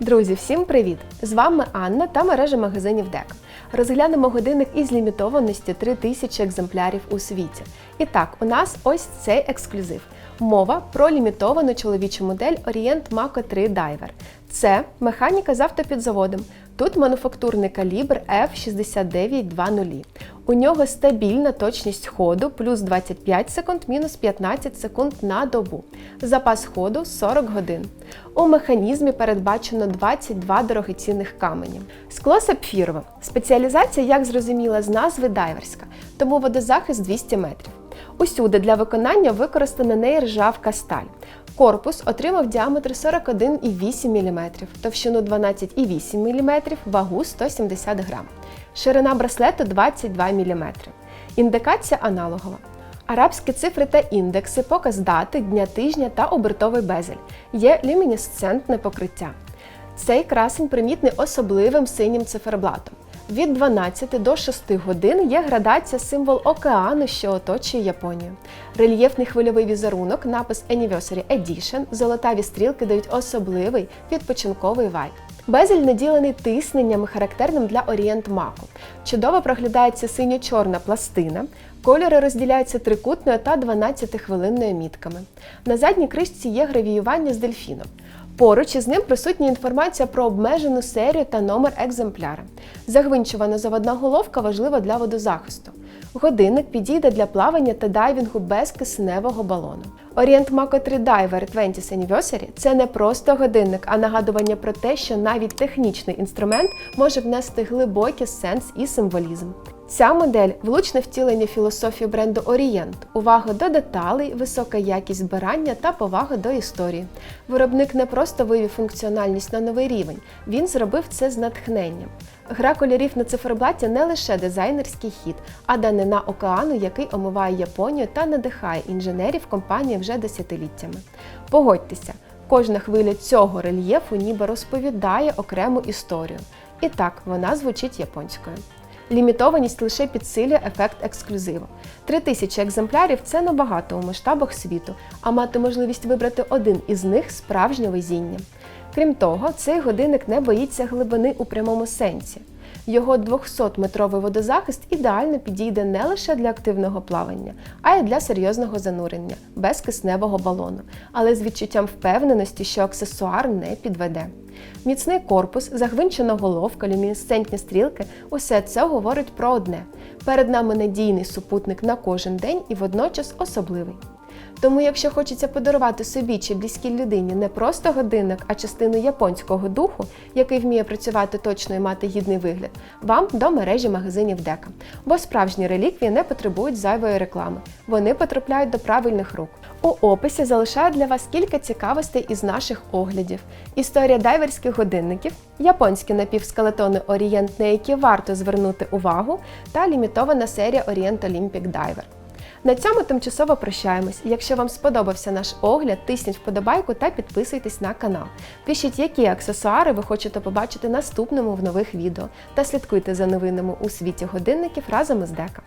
Друзі, всім привіт! З вами Анна та мережа магазинів ДЕК. Розглянемо годинник із лімітованості 3000 екземплярів у світі. І так, у нас ось цей ексклюзив. Мова про лімітовану чоловічу модель Orient Mako 3 Diver. Це механіка з автопідзаводом. Тут мануфактурний калібр F6920. У нього стабільна точність ходу плюс 25 секунд, мінус 15 секунд на добу. Запас ходу 40 годин. У механізмі передбачено 22 дорогоцінних камені. Скло сапфірове. Спеціалізація, як зрозуміла з назви, дайверська, тому водозахист 200 метрів. Усюди для виконання використана нержавка сталь. Корпус отримав діаметр 41,8 мм, товщину 12,8 мм, вагу 170 г. Ширина браслету 22 мм. Індикація аналогова. Арабські цифри та індекси, показ дати, дня тижня та обертовий безель. Є люмінесцентне покриття. Цей красень примітний особливим синім циферблатом. Від 12 до 6 годин є градація символ океану, що оточує Японію. Рельєфний хвильовий візерунок, напис Anniversary Edition, золотаві стрілки дають особливий відпочинковий вайб. Безель наділений тисненням, характерним для Orient Mako. Чудово проглядається синьо-чорна пластина. Кольори розділяються трикутною та 12-хвилинною мітками. На задній кришці є гравіювання з дельфіном. Поруч із ним присутня інформація про обмежену серію та номер екземпляра. Загвинчувана заводна головка важлива для водозахисту. Годинник підійде для плавання та дайвінгу без кисневого балону. Orient Mako 3 Diver 20th Anniversary – це не просто годинник, а нагадування про те, що навіть технічний інструмент може внести глибокий сенс і символізм. Ця модель влучне втілення філософії бренду Orient, увага до деталей, висока якість збирання та повага до історії. Виробник не просто вивів функціональність на новий рівень, він зробив це з натхненням. Гра кольорів на циферблаті не лише дизайнерський хід, а данина океану, який омиває Японію та надихає інженерів компанії вже десятиліттями. Погодьтеся, кожна хвиля цього рельєфу ніби розповідає окрему історію. І так, вона звучить японською. Лімітованість лише підсилює ефект ексклюзиву. Три тисячі екземплярів це набагато у масштабах світу, а мати можливість вибрати один із них справжнє везіння. Крім того, цей годинник не боїться глибини у прямому сенсі. Його 200-метровий водозахист ідеально підійде не лише для активного плавання, а й для серйозного занурення, без кисневого балону, але з відчуттям впевненості, що аксесуар не підведе. Міцний корпус, загвинчена головка, люмінесцентні стрілки усе це говорить про одне: перед нами надійний супутник на кожен день і водночас особливий. Тому, якщо хочеться подарувати собі чи близькій людині не просто годинник, а частину японського духу, який вміє працювати точно і мати гідний вигляд, вам до мережі магазинів Дека. Бо справжні реліквії не потребують зайвої реклами, вони потрапляють до правильних рук. У описі залишаю для вас кілька цікавостей із наших оглядів: історія дайверських годинників, японські напівскелетони Orient, на які варто звернути увагу, та лімітована серія Orient Olympic Diver. На цьому тимчасово прощаємось. Якщо вам сподобався наш огляд, тисніть вподобайку та підписуйтесь на канал. Пишіть, які аксесуари ви хочете побачити наступному в нових відео та слідкуйте за новинами у світі годинників разом із Дека.